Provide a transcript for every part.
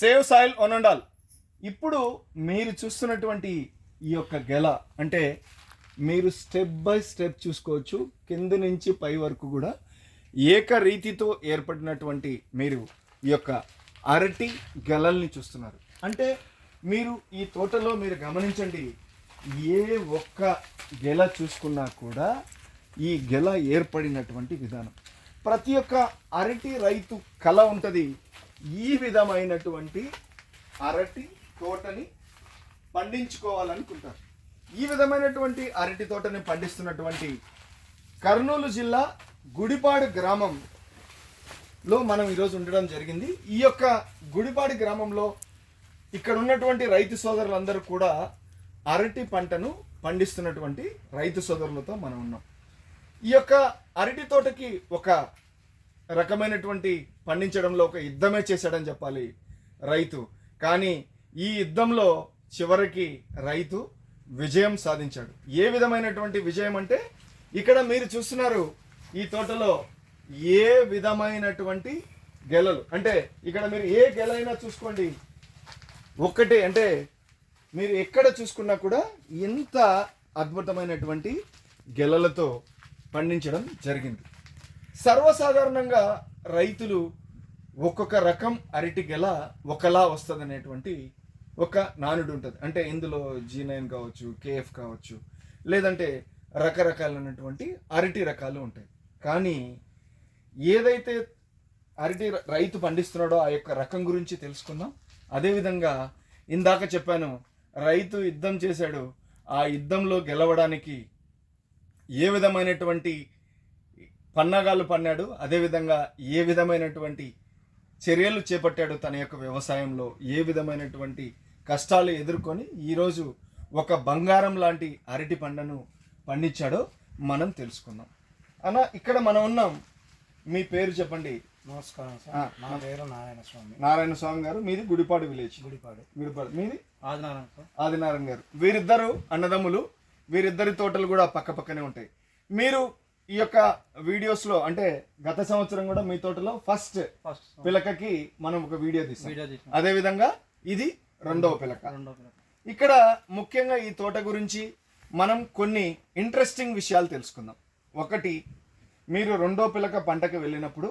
Save soil ఉండాలి. ఇప్పుడు మీరు చూస్తున్నటువంటి ఈ యొక్క గెల అంటే మీరు స్టెప్ బై స్టెప్ చూసుకోవచ్చు. కింద నుంచి పై వరకు కూడా ఏకరీతితో ఏర్పడినటువంటి మీరు ఈ యొక్క అరటి గెలల్ని చూస్తున్నారు. అంటే మీరు ఈ తోటలో మీరు గమనించండి ఏ ఒక్క గెల చూసుకున్నా కూడా ఈ గెల ఏర్పడినటువంటి విధానం. ప్రతి ఒక్క అరటి రైతు కళ ఉంటుంది. ఈ విధమైనటువంటి అరటి తోటని పండించుకోవాలనుకుంటారు. ఈ విధమైనటువంటి అరటి తోటని పండిస్తున్నటువంటి కర్నూలు జిల్లా గుడిపాడు గ్రామంలో మనం ఈరోజు ఉండడం జరిగింది. ఈ యొక్క గుడిపాడు గ్రామంలో ఇక్కడ ఉన్నటువంటి రైతు సోదరులందరూ కూడా అరటి పంటను పండిస్తున్నటువంటి రైతు సోదరులతో మనం ఉన్నాం. ఈ యొక్క అరటి తోటకి ఒక రకమైనటువంటి పండించడంలో ఒక యుద్ధమే చేశాడని చెప్పాలి రైతు. కానీ ఈ యుద్ధంలో చివరికి రైతు విజయం సాధించాడు. ఏ విధమైనటువంటి విజయం అంటే ఇక్కడ మీరు చూస్తున్నారు ఈ తోటలో ఏ విధమైనటువంటి గెలలు. అంటే ఇక్కడ మీరు ఏ గెలైనా చూసుకోండి. ఒక్కటే అంటే మీరు ఎక్కడ చూసుకున్నా కూడా ఇంత అద్భుతమైనటువంటి గెలలతో పండించడం జరిగింది. సర్వసాధారణంగా రైతులు ఒక్కొక్క రకం అరటి గెల ఒకలా వస్తుంది అనేటువంటి ఒక నానుడు ఉంటుంది. అంటే ఇందులో జీ నైన్ కావచ్చు కేఎఫ్ కావచ్చు లేదంటే రకరకాలైనటువంటి అరటి రకాలు ఉంటాయి. కానీ ఏదైతే అరటి రైతు పండిస్తున్నాడో ఆ యొక్క రకం గురించి తెలుసుకుందాం. అదేవిధంగా ఇందాక చెప్పాను రైతు యుద్ధం చేశాడు. ఆ యుద్ధంలో గెలవడానికి ఏ విధమైనటువంటి పన్నాగాలు పన్నాడు. అదేవిధంగా ఏ విధమైనటువంటి చర్యలు చేపట్టాడు తన యొక్క వ్యవసాయంలో ఏ విధమైనటువంటి కష్టాలు ఎదుర్కొని ఈరోజు ఒక బంగారం లాంటి అరటి పంటను పండించాడో మనం తెలుసుకుందాం. అన్న ఇక్కడ మనం ఉన్నాం. మీ పేరు చెప్పండి. నమస్కారం సార్. నా పేరు నారాయణ స్వామి. నారాయణ స్వామి గారు. మీది గుడిపాడు విలేజ్. గుడిపాడు. గుడిపాడు. మీది? ఆదినారాయణ సార్. ఆదినారాయణ గారు. వీరిద్దరు అన్నదమ్ములు వీరిద్దరి తోటలు కూడా పక్క పక్కనే ఉంటాయి. మీరు ఈ యొక్క వీడియోస్లో అంటే గత సంవత్సరం కూడా మీ తోటలో ఫస్ట్ ఫస్ట్ పిలకకి మనం ఒక వీడియో తీసాం. అదే విధంగా ఇది రెండవ పిలక. ఇక్కడ ముఖ్యంగా ఈ తోట గురించి మనం కొన్ని ఇంట్రెస్టింగ్ విషయాలు తెలుసుకుందాం. ఒకటి మీరు రెండో పిలక పంటకు వెళ్ళినప్పుడు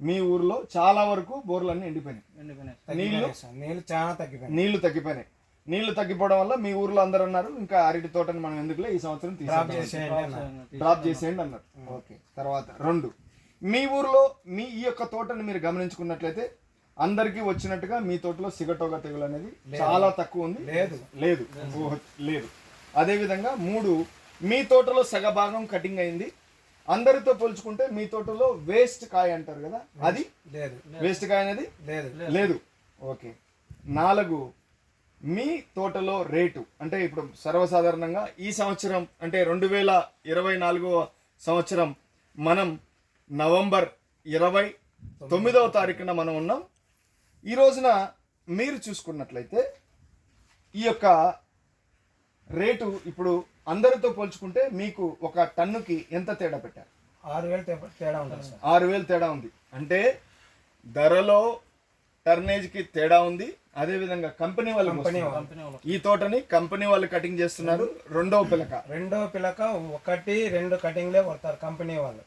మీ ఊర్లో చాలా వరకు బోర్లన్నీ ఎండిపోయినాయి. ఎండిపోయినాయి. నీళ్ళు? నీళ్ళు చాలా తగ్గిపోయినాయి. నీళ్ళు తగ్గిపోయినాయి. నీళ్ళు తగ్గిపోవడం వల్ల మీ ఊర్లో అందరూ అన్నారు ఇంకా అరటి తోటని మనం ఎందుకులే ఈ సంవత్సరం డ్రాప్. చేసేయండి అన్న డ్రాప్ చేసేయండి అన్నారు. ఓకే తర్వాత రెండు. మీ ఊర్లో మీ ఈ యొక్క తోటని మీరు గమనించుకున్నట్లయితే అందరికీ వచ్చినట్టుగా మీ తోటలో సిగటోగ తెగులు అనేది చాలా తక్కువ ఉంది. లేదు. లేదు. ఓహ్, లేదు. అదే విధంగా మూడు మీ తోటలో సగభాగం కటింగ్ అయింది. అందరితో పోల్చుకుంటే మీ తోటలో వేస్ట్ కాయ అంటారు కదా అది? లేదు. వేస్ట్ కాయ అనేది? లేదు. లేదు. ఓకే. నాలుగు మీ తోటలో రేటు అంటే ఇప్పుడు సర్వసాధారణంగా ఈ సంవత్సరం అంటే రెండు వేల ఇరవై నాలుగవ సంవత్సరం మనం నవంబర్ ఇరవై తొమ్మిదవ తారీఖున మనం ఉన్నాం. ఈ రోజున మీరు చూసుకున్నట్లయితే ఈ యొక్క రేటు ఇప్పుడు అందరితో పోల్చుకుంటే మీకు ఒక టన్నుకి ఎంత తేడా పెట్టారు? ఆరు వేలు తేడా సార్. ఆరు వేలు తేడా ఉంది. అంటే ధరలో టర్నేజ్కి తేడా ఉంది. అదే విధంగా కంపెనీ వాళ్ళు ఈ తోటని కంపెనీ వాళ్ళు కటింగ్ చేస్తున్నారు. రెండవ పిలక. రెండో పిల్లక ఒకటి రెండు కటింగ్లే కొడతారు కంపెనీ వాళ్ళు.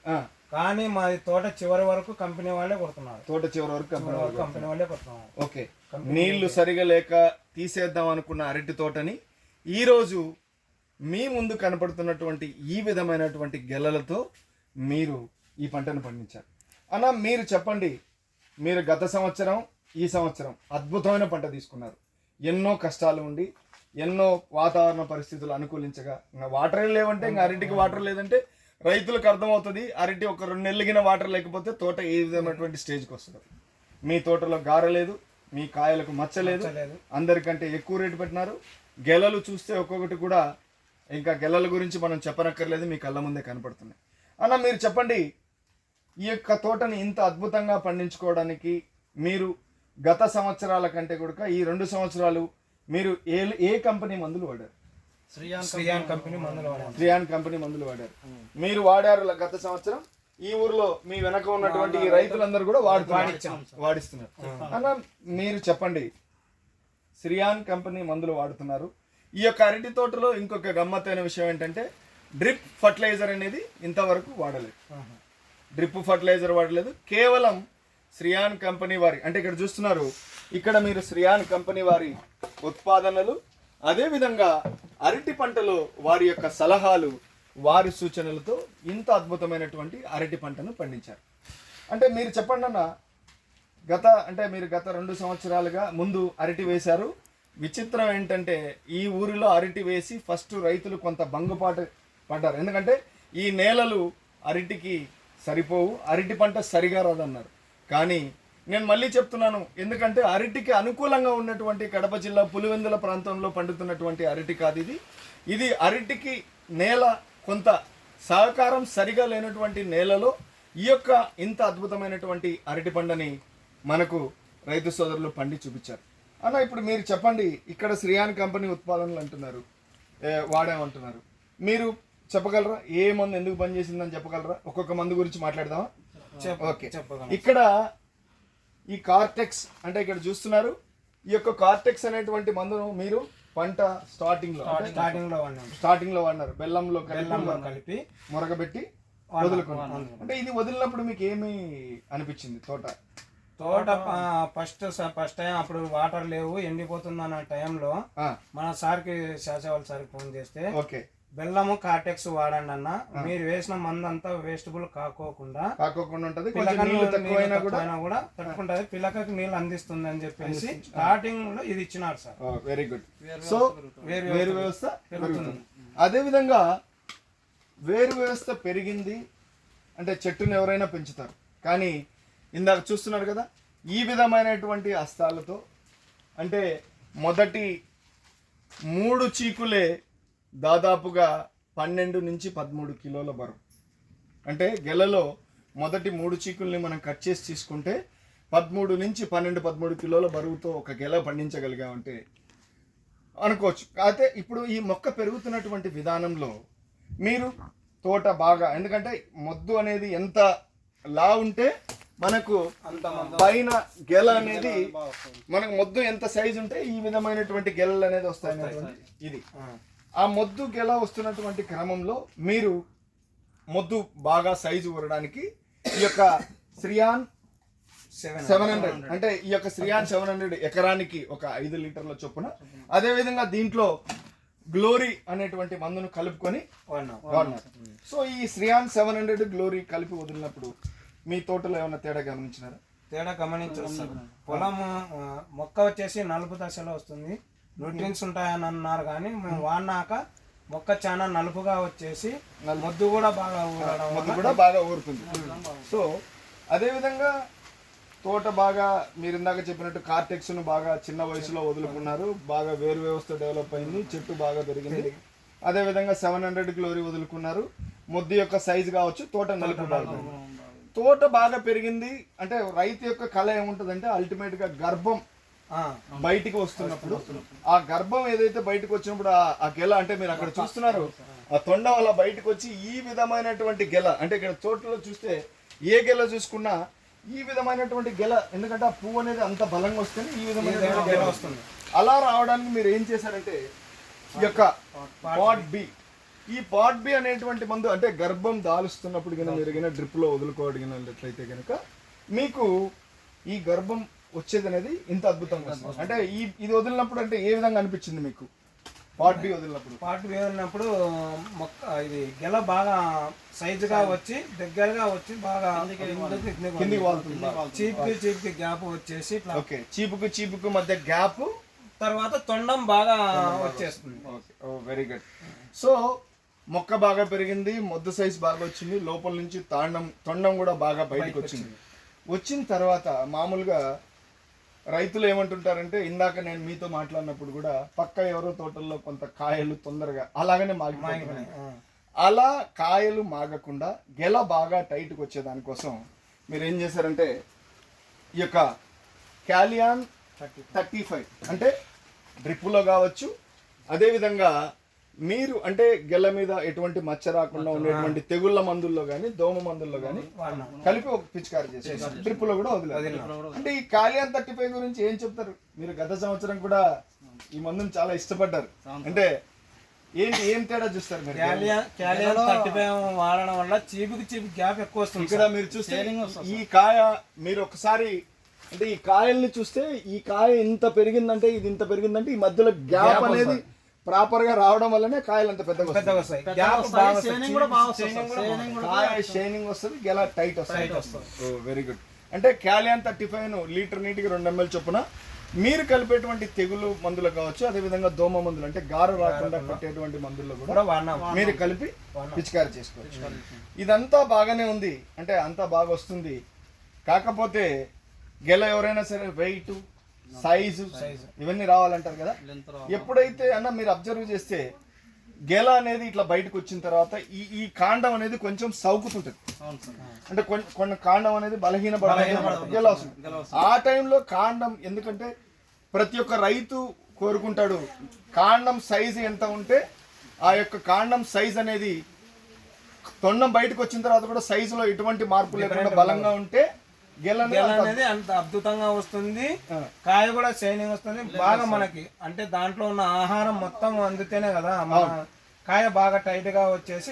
కానీ మాది తోట చివరి వరకు కంపెనీ వాళ్ళే కొడుతున్నారు. తోట చివరి వరకు కంపెనీ కంపెనీ వాళ్ళే కొడుతున్నారు. ఓకే. నీళ్ళు సరిగా లేక తీసేద్దాం అనుకున్న అరటి తోటని ఈ రోజు మీ ముందు కనపడుతున్నటువంటి ఈ విధమైనటువంటి గెలలతో మీరు ఈ పంటను పండించారు. అన్న మీరు చెప్పండి. మీరు గత సంవత్సరం ఈ సంవత్సరం అద్భుతమైన పంట తీసుకున్నారు. ఎన్నో కష్టాలు ఉండి ఎన్నో వాతావరణ పరిస్థితులు అనుకూలించగా ఇంకా వాటర్ లేవంటే ఇంకా అరటికి వాటర్ లేదంటే రైతులకు అర్థమవుతుంది అరటి ఒక రెండు నెలలుగిన వాటర్ లేకపోతే తోట ఏ విధమైనటువంటి స్టేజ్కి వస్తుంది. మీ తోటలో గార లేదు మీ కాయలకు మచ్చ లేదు లేదు. అందరికంటే ఎక్కువ రేటు పెట్టినారు. గెలలు చూస్తే ఒక్కొక్కటి కూడా ఇంకా గెలల గురించి మనం చెప్పనక్కర్లేదు మీ కళ్ళ ముందే కనపడుతున్నాయి. అన్న మీరు చెప్పండి ఈ యొక్క తోటని ఇంత అద్భుతంగా పండించుకోవడానికి మీరు గత సంవత్సరాల కంటే కూడా ఈ రెండు సంవత్సరాలు మీరు ఏ ఏ కంపెనీ మందులు వాడారు? శ్రీయాన్ శ్రీయాన్ కంపెనీ మందులు వాడాము త్రియాన్ కంపెనీ మందులు వాడారు. మీరు వాడారు గత సంవత్సరం. ఈ ఊర్లో మీ వెనక ఉన్నటువంటి ఈ రైతులందరూ కూడా వాడుతున్నారు. వాడిస్తున్నారు. అన్న మీరు చెప్పండి. శ్రియాన్ కంపెనీ మందులు వాడుతున్నారు. ఈ యొక్క అరటి తోటలో ఇంకొక గమ్మత్తైన విషయం ఏంటంటే డ్రిప్ ఫర్టిలైజర్ అనేది ఇంతవరకు వాడలేదు. డ్రిప్ ఫర్టిలైజర్ వాడలేదు. కేవలం శ్రియాన్ కంపెనీ వారి అంటే ఇక్కడ చూస్తున్నారు ఇక్కడ మీరు శ్రియాన్ కంపెనీ వారి ఉత్పాదనలు అదేవిధంగా అరటి పంటలో వారి యొక్క సలహాలు వారి సూచనలతో ఇంత అద్భుతమైనటువంటి అరటి పంటను పండించారు. అంటే మీరు చెప్పండి అన్న గత అంటే మీరు గత రెండు సంవత్సరాలుగా ముందు అరటి వేశారు. విచిత్రం ఏంటంటే ఈ ఊరిలో అరటి వేసి ఫస్ట్ రైతులు కొంత భంగుపాటు పడ్డారు. ఎందుకంటే ఈ నేలలు అరటికి సరిపోవు అరటి పంట సరిగా రాదన్నారు. కానీ నేను మళ్ళీ చెప్తున్నాను ఎందుకంటే అరటికి అనుకూలంగా ఉన్నటువంటి కడప జిల్లా పులివెందుల ప్రాంతంలో పండుతున్నటువంటి అరటి కాదు ఇది. ఇది అరటికి నేల కొంత సహకారం సరిగా లేనటువంటి నేలలో ఈ యొక్క ఇంత అద్భుతమైనటువంటి అరటి పంటని మనకు రైతు సోదరులు పండి చూపించారు. అన్న ఇప్పుడు మీరు చెప్పండి ఇక్కడ శ్రీయాన్ కంపెనీ ఉత్పాదనలు అంటున్నారు ఏ, వాడామంటున్నారు. మీరు చెప్పగలరా? ఏ మందు ఎందుకు పనిచేసిందని చెప్పగలరా? ఒక్కొక్క మందు గురించి మాట్లాడదామా? ఓకే. ఇక్కడ ఈ కార్టెక్స్ అంటే ఇక్కడ చూస్తున్నారు. ఈ యొక్క కార్టెక్స్ అనేటువంటి మందును మీరు పంట స్టార్టింగ్లో స్టార్టింగ్లో వాడినాం. స్టార్టింగ్లో వాడినారు. బెల్లంలో కలిపి బెల్లంలో కలిపి మురగబెట్టి వదులుకున్నారు అంటే ఇది వదిలినప్పుడు మీకు ఏమి అనిపించింది తోట? తోట ఫస్ట్ ఫస్ట్ టైం అప్పుడు వాటర్ లేవు ఎండిపోతుంది అన్న టైంలో మన సార్కి శాసవాళ్ళ సార్కి ఫోన్ చేస్తే ఓకే. బెల్లము కార్టెక్స్ వాడండి అన్న మీరు వేసిన మందు అంతా వేస్టబుల్ కాకోకుండా కాకోకుండా ఉంటది. కూడా తక్కువైనా కూడా తట్టుకుంటది. పిల్లకకి నీళ్ళు అందిస్తుంది అని చెప్పేసి స్టార్టింగ్లో ఇది ఇచ్చినారు సార్. వెరీ గుడ్ సో వేరు వేరు వ్యవస్థ పెరుగుతుంది. అదే విధంగా వేరు వ్యవస్థ పెరిగింది అంటే చెట్టును ఎవరైనా పెంచుతారు. కానీ ఇందాక చూస్తున్నారు కదా ఈ విధమైనటువంటి హస్తాలతో అంటే మొదటి మూడు చీకులే దాదాపుగా పన్నెండు నుంచి పదమూడు కిలోల బరువు. అంటే గెలలో మొదటి మూడు చీకుల్ని మనం కట్ చేసి తీసుకుంటే పదమూడు నుంచి పన్నెండు పదమూడు కిలోల బరువుతో ఒక గెల పండించగలిగామంటే అనుకోవచ్చు. అయితే ఇప్పుడు ఈ మొక్క పెరుగుతున్నటువంటి విధానంలో మీరు తోట బాగా ఎందుకంటే మొద్దు అనేది ఎంత లా ఉంటే మనకు పైన గెల అనేది మనకు మొద్దు ఎంత సైజు ఉంటే ఈ విధమైనటువంటి గెలలు అనేది వస్తాయి. ఇది. ఆ, మొద్దు గెల వస్తున్నటువంటి క్రమంలో మీరు మొద్దు బాగా సైజు ఊరడానికి ఈ యొక్క శ్రియాన్ సెవెన్ హండ్రెడ్ అంటే ఈ యొక్క శ్రియాన్ సెవెన్ హండ్రెడ్ ఎకరానికి ఒక ఐదు లీటర్ల చొప్పున. అదే విధంగా దీంట్లో గ్లోరీ అనేటువంటి మందును కలుపుకొని వాడినాం? సో ఈ శ్రియాన్ సెవెన్ హండ్రెడ్ గ్లోరీ కలిపి వదిలినప్పుడు మీ తోటలో ఏమైనా తేడా గమనించినారా? తేడా గమనించవచ్చు సార్ పొలం మొక్క వచ్చేసి నలుపు దశలో వస్తుంది. న్యూట్రియన్స్ ఉంటాయని అన్నారు కానీ మేము వాడినాక మొక్క చాలా నలుపుగా వచ్చేసి మొద్దు కూడా బాగా ఊరడం మొద్దు కూడా బాగా ఊరుతుంది. సో అదే విధంగా తోట బాగా మీరు ఇందాక చెప్పినట్టు కార్టెక్స్ను బాగా చిన్న వయసులో వదులుకున్నారు. బాగా వేరు వ్యవస్థ డెవలప్ అయింది. చెట్టు బాగా పెరిగింది. అదే విధంగా సెవెన్ హండ్రెడ్ గ్లోరీ వదులుకున్నారు. మొద్దు యొక్క సైజు కావచ్చు తోట నలుపు బాగా. తోట బాగా పెరిగింది అంటే రైతు యొక్క కళ ఏముంటదంటే అల్టిమేట్గా గర్భం బయటికి వస్తున్నప్పుడు ఆ గర్భం ఏదైతే బయటకు వచ్చినప్పుడు ఆ- గెల అంటే మీరు అక్కడ చూస్తున్నారు ఆ తొండ వల్ల బయటకు వచ్చి ఈ విధమైనటువంటి గెల అంటే ఇక్కడ తోటలో చూస్తే ఏ గెల చూసుకున్నా ఈ విధమైనటువంటి గెల ఎందుకంటే ఆ పువ్వు అనేది అంత బలంగా వస్తుంది ఈ విధమైన గెల వస్తుంది. అలా రావడానికి మీరు ఏం చేశారంటే ఈ యొక్క పాట్ బి. ఈ పాట్ బి అనేటువంటి మందు అంటే గర్భం దాలుస్తున్నప్పుడు కనుక మీరు కనుక డ్రిప్లో వదులుకోవడిగినట్లయితే కనుక మీకు ఈ గర్భం వచ్చేది అనేది ఇంత అద్భుతంగా వస్తుంది. అంటే ఈ ఇది వదిలినప్పుడు అంటే ఏ విధంగా అనిపించింది మీకు? పాట్ బి వదిలినప్పుడు. పాటు వేరినప్పుడు మొక్క ఇది గెల బాగా సైజుగా వచ్చి దగ్గరగా వచ్చి బాగా కిందికి వాళ్తుంది చీప్కి చీప్కి గ్యాప్ వచ్చేసి ఇట్లా ఓకే. చీపుకు చీపుకు మధ్య గ్యాప్ తర్వాత తొండం బాగా వచ్చేస్తుంది. Okay. Oh very good. So మొక్క బాగా పెరిగింది మొద్దు సైజ్ బాగా వచ్చింది లోపల నుంచి తాండం తొండం కూడా బాగా బయటకు వచ్చింది. వచ్చిన తర్వాత మామూలుగా రైతులు ఏమంటుంటారంటే ఇందాక నేను మీతో మాట్లాడినప్పుడు కూడా పక్క ఎవరో తోటల్లో కొంత కాయలు తొందరగా అలాగనే ఆ. అలా కాయలు మాగకుండా గెల బాగా టైట్కి వచ్చే దానికోసం మీరు ఏం చేశారంటే ఈ యొక్క క్యాలియాన్ థర్టీ ఫైవ్ అంటే డ్రిప్పులో కావచ్చు అదేవిధంగా మీరు అంటే గెల మీద ఎటువంటి మచ్చ రాకుండా ఉండేటువంటి తెగుళ్ళ మందుల్లో గానీ దోమ మందుల్లో గానీ వాడినాం. కలిపి ఒక పిచికారి చేసేసారు డ్రిప్లో కూడా వదిలేదు అంటే ఈ కాలియాన్ థర్టీ ఫైవ్ గురించి ఏం చెప్తారు? మీరు గత సంవత్సరం కూడా ఈ మందుని చాలా ఇష్టపడ్డారు. అంటే ఏంటి ఏం తేడా చూస్తారు మీరు? క్యాలియా క్యాలియన్ థర్టీ ఫైవ్ వాడడం వల్ల చీపుకి చీపు గ్యాప్ ఎక్కువ వస్తుంది ఇక్కడ మీరు చూస్తే ఈ కాయ మీరు ఒకసారి అంటే ఈ కాయల్ని చూస్తే ఈ కాయ ఇంత పెరిగిందంటే ఇది ఇంత పెరిగిందంటే ఈ మధ్యలో గ్యాప్ అనేది ప్రాపర్గా రావడం వల్లనే కాయలు అంత పెద్దగా వస్తాయి. పెద్దగా వస్తాయి. కాయ షైనింగ్ వస్తుంది. గెల టైట్ వస్తుంది. వెరీ గుడ్ అంటే క్యాలియాన్ థర్టీ ఫైవ్ లీటర్ నీటికి రెండు ఎంఎల్ చొప్పున మీరు కలిపేటువంటి తెగులు మందులు కావచ్చు అదే విధంగా దోమ మందులు అంటే గారు రాకుండా కొట్టేటువంటి మందుల్లో కూడా మీరు కలిపి పిచికారి చేసుకోవచ్చు. ఇదంతా బాగానే ఉంది. అంటే అంతా బాగా వస్తుంది. కాకపోతే గెల ఎవరైనా సరే వెయిట్ సైజు ఇవన్నీ రావాలంటారు కదా? ఎప్పుడైతే అన్న మీరు అబ్జర్వ్ చేస్తే గెల అనేది ఇట్లా బయటకు వచ్చిన తర్వాత ఈ ఈ కాండం అనేది కొంచెం సౌకుతుంటది. అంటే కొన్ని కొన్ని కాండం అనేది బలహీన గెల వస్తుంది. ఆ టైంలో కాండం ఎందుకంటే ప్రతి ఒక్క రైతు కోరుకుంటాడు కాండం సైజు ఎంత ఉంటే ఆ యొక్క కాండం సైజ్ అనేది తొండం బయటకు వచ్చిన తర్వాత కూడా సైజులో ఎటువంటి మార్పు లేకుండా బలంగా ఉంటే గెల అనేది అంత- అనేది అంత అద్భుతంగా వస్తుంది. కాయ కూడా షైనింగ్ వస్తుంది. బాగా మనకి అంటే దాంట్లో ఉన్న ఆహారం మొత్తం అందితేనే కదా మన కాయ బాగా టైట్గా వచ్చేసి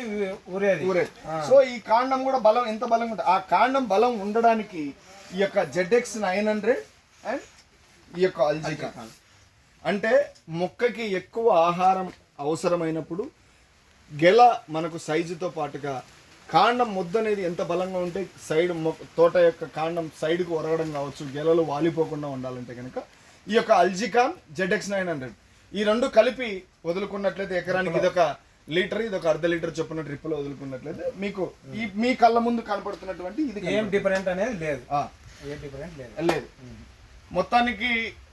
ఊరేది. ఊరే. సో ఈ కాండం కూడా బలం ఎంత బలంగా ఉంటుంది? ఆ కాండం బలం ఉండడానికి ఈ యొక్క జెడ్ఎక్స్ నైన్ హండ్రెడ్ అండ్ ఈ యొక్క అల్జికా. అంటే మొక్కకి ఎక్కువ ఆహారం అవసరమైనప్పుడు గెల మనకు సైజుతో పాటుగా కాండం ముద్ద అనేది ఎంత బలంగా ఉంటే సైడ్ తోట యొక్క కాండం సైడ్కు ఒరగడం కావచ్చు గెలలు వాలిపోకుండా ఉండాలంటే కనుక ఈ యొక్క అల్జికాన్ జెడ్ఎక్స్ నైన్ హండ్రెడ్. ఈ రెండు కలిపి వదులుకున్నట్లయితే ఎకరానికి ఇదొక లీటర్ ఇది ఒక అర్ధ లీటర్ చొప్పున డ్రిప్లో వదులుకున్నట్లయితే మీకు ఈ మీ కళ్ళ ముందు కనపడుతున్నటువంటి ఇది ఏం డిఫరెంట్ అనేది లేదు. ఏ డిఫరెంట్ లేదు. లేదు. మొత్తానికి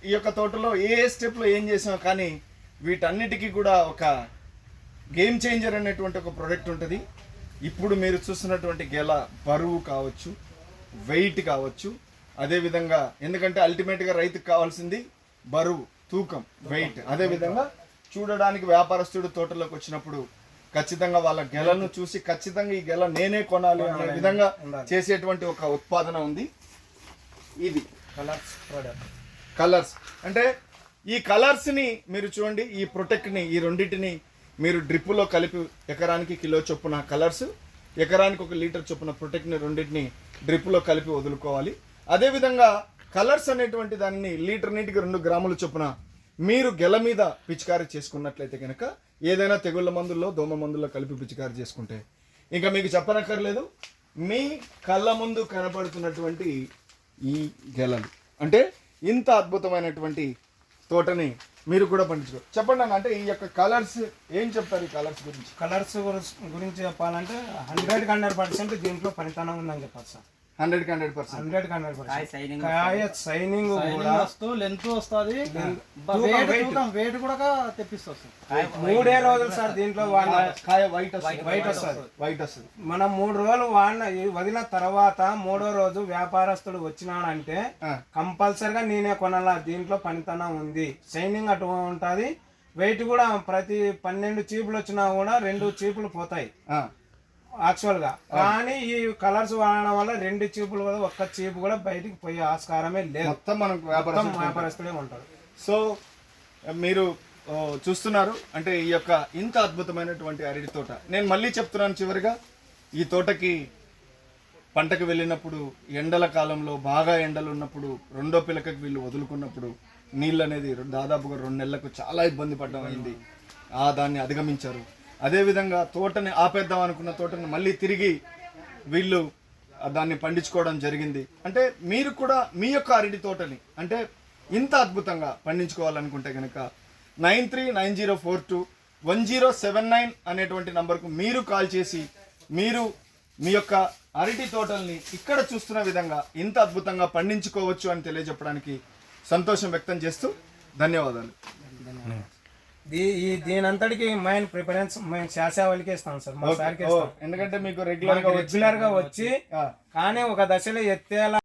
ఈ యొక్క తోటలో ఏ ఏ స్టెప్లో ఏం చేసాం కానీ వీటన్నిటికీ కూడా ఒక గేమ్ చేంజర్ అనేటువంటి ఒక ప్రోడక్ట్ ఉంటుంది. ఇప్పుడు మీరు చూస్తున్నటువంటి గెల బరువు కావచ్చు వెయిట్ కావచ్చు అదేవిధంగా ఎందుకంటే అల్టిమేట్గా రైతుకు కావాల్సింది బరువు తూకం వెయిట్ అదేవిధంగా చూడడానికి వ్యాపారస్తుడు తోటలోకి వచ్చినప్పుడు ఖచ్చితంగా వాళ్ళ గెలను చూసి ఖచ్చితంగా ఈ గెల నేనే కొనాలి అనే విధంగా చేసేటువంటి ఒక ఉత్పాదన ఉంది. ఇది. కలర్స్ ప్రోడక్ట్ కలర్స్ అంటే ఈ కలర్స్ని మీరు చూడండి ఈ ప్రొటెక్ట్ని ఈ రెండింటిని మీరు డ్రిప్పులో కలిపి ఎకరానికి కిలో చొప్పున కలర్స్ ఎకరానికి ఒక లీటర్ చొప్పున ప్రొటెక్ట్ని రెండింటిని డ్రిప్పులో కలిపి వదులుకోవాలి. అదేవిధంగా కలర్స్ అనేటువంటి దానిని లీటర్ నీటికి రెండు గ్రాముల చొప్పున మీరు గెల మీద పిచికారీ చేసుకున్నట్లయితే కనుక ఏదైనా తెగుళ్ళ మందుల్లో దోమ మందుల్లో కలిపి పిచికారీ చేసుకుంటే ఇంకా మీకు చెప్పనక్కర్లేదు. మీ కళ్ళ ముందు కనపడుతున్నటువంటి ఈ గెలలు. అంటే ఇంత అద్భుతమైనటువంటి తోటని మీరు కూడా పండించుకో. చెప్పండి అన్న అంటే ఈ యొక్క కలర్స్ ఏం చెప్తారు ఈ కలర్స్ గురించి? కలర్స్ గురించి చెప్పాలంటే హండ్రెడ్ హండ్రెడ్ పర్సెంట్ దీంట్లో పనితనం ఉందని చెప్పాలి sir. Hundred hundred percent. Hundred hundred percent. కాయ షైనింగ్ కూడా. వస్తూ లెంత్ వస్తుంది. వెయిట్ కూడా తెప్పిస్తుంది మూడే రోజులు సార్ దీంట్లో వాడిన కాయ వైట్ వస్తుంది. వైట్ వస్తుంది. వైట్ వస్తుంది. మనం మూడు రోజులు వాడిన ఈ వదిలిన తర్వాత మూడో రోజు వ్యాపారస్తుడు వచ్చినాడంటే. కంపల్సరిగా నేనే కొనాలా? దీంట్లో పనితనం ఉంది. షైనింగ్ అటు ఉంటుంది. వెయిట్ కూడా ప్రతి పన్నెండు చీపులు వచ్చినా కూడా రెండు చీపులు పోతాయి. ఆ, యాక్చువల్గా కానీ ఈ కలర్స్ వాడడం వల్ల రెండు చీపులు కూడా ఒక్క చీపు కూడా బయటికి పోయే ఆస్కారమే లేదు. మొత్తం మనకు వ్యాపారం వ్యాపారస్తుడే ఉంటాడు సో మీరు చూస్తున్నారు. అంటే ఈ యొక్క ఇంత అద్భుతమైనటువంటి అరటి తోట. నేను మళ్ళీ చెప్తున్నాను చివరిగా ఈ తోటకి పంటకు వెళ్ళినప్పుడు ఎండల కాలంలో బాగా ఎండలు ఉన్నప్పుడు రెండో పిలకకి వీళ్ళు వదులుకున్నప్పుడు నీళ్ళు అనేది దాదాపుగా రెండు నెలలకు చాలా ఇబ్బంది పడడం అయింది. ఆ దాన్ని అధిగమించారు. అదేవిధంగా తోటని ఆపేద్దాం అనుకున్న తోటని మళ్ళీ తిరిగి వీళ్ళు దాన్ని పండించుకోవడం జరిగింది. అంటే మీరు కూడా మీ యొక్క అరటి తోటని అంటే ఇంత అద్భుతంగా పండించుకోవాలనుకుంటే కనుక nine three nine zero four two one zero seven nine అనేటువంటి నంబర్కు మీరు కాల్ చేసి మీరు మీ యొక్క అరటి తోటల్ని ఇక్కడ చూస్తున్న విధంగా ఇంత అద్భుతంగా పండించుకోవచ్చు అని తెలియజెప్పడానికి సంతోషం వ్యక్తం చేస్తూ ధన్యవాదాలు. ధన్యవాదాలు. ఈ దీనంతటికి మెయిన్ ప్రిఫరెన్స్ మేము శాసావళికి ఇస్తాం సార్. మా సార్కి ఎందుకంటే మీకు రెగ్యులర్గా రెగ్యులర్గా వచ్చి. కానీ ఒక దశలో ఎత్తేలా